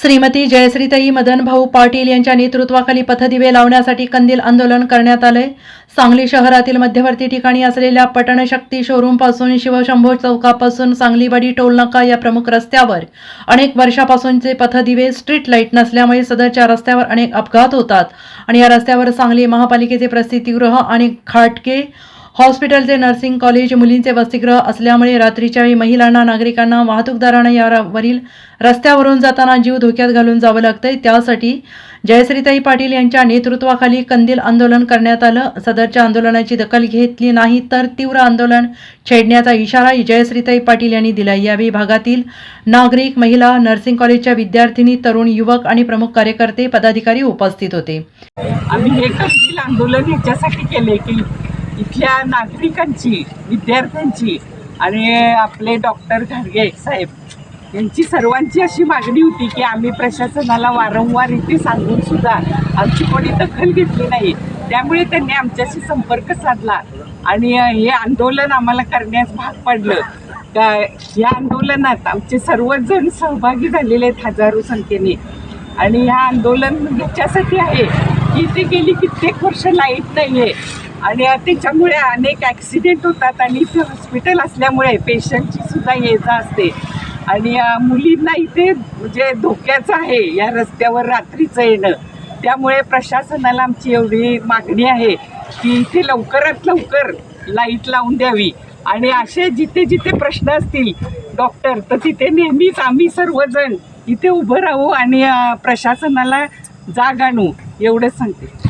श्रीमती जयश्रीताई मदनभाऊ पाटील यांच्या नेतृत्वाखाली पथदिवे लावण्यासाठी कंदील आंदोलन करण्यात आलंय. सांगली शहरातील मध्यवर्ती ठिकाणी असलेल्या पटणशक्ती शोरूमपासून शिवशंभो चौकापासून सांगलीवाडी टोलनाका या प्रमुख रस्त्यावर अनेक वर्षापासूनचे पथदिवे स्ट्रीट लाइट नसल्यामुळे सदरच्या रस्त्यावर अनेक अपघात होतात. आणि या रस्त्यावर सांगली महापालिकेचे प्रसिद्धीगृह आणि खाटके हॉस्पिटलचे नर्सिंग कॉलेज मुलींचे वसतिगृह असल्यामुळे रात्रीच्या वेळी महिलांना नागरिकांना वाहतूकदारांना यावरील रस्त्यावरून जाताना जीव धोक्यात घालून जावं लागतंय. त्यासाठी जयश्रीताई पाटील यांच्या नेतृत्वाखाली कंदील आंदोलन करण्यात आलं. सदरच्या आंदोलनाची दखल घेतली नाही तर तीव्र आंदोलन छेडण्याचा इशारा जयश्रीताई पाटील यांनी दिला यावेळी भागातील नागरिक महिला नर्सिंग कॉलेजच्या विद्यार्थिनी तरुण युवक आणि प्रमुख कार्यकर्ते पदाधिकारी उपस्थित होते. आम्ही हे कंदील आंदोलन याच्यासाठी केले की इथल्या नागरिकांची विद्यार्थ्यांची आणि आपले डॉक्टर घारगे साहेब यांची सर्वांची अशी मागणी होती की आम्ही प्रशासनाला वारंवार इथे सांगून सुद्धा आमची कोणी दखल घेतली नाही. त्यामुळे त्यांनी आमच्याशी संपर्क साधला आणि हे आंदोलन आम्हाला करण्यास भाग पडलं. का या आंदोलनात आमचे सर्वजण सहभागी झालेले आहेत हजारो संख्येने. आणि ह्या आंदोलन म्हणजे ह्याच्यासाठी आहे की ते गेली कित्येक वर्ष लाइट नाही आहे आणि त्याच्यामुळे अनेक ॲक्सिडेंट होतात आणि इथे हॉस्पिटल असल्यामुळे पेशंटची सुद्धा ये जा असते. आणि मुलींना इथे म्हणजे धोक्याचं आहे या रस्त्यावर रात्रीचं येणं त्यामुळे प्रशासनाला आमची एवढी मागणी आहे की इथे लवकरात लवकर लाइट लावून द्यावी. आणि असे जिथे जिथे प्रश्न असतील डॉक्टर तर तिथे नेहमीच आम्ही सर्वजण इथे उभं राहू आणि प्रशासनाला जाग आणू एवढंच सांगते.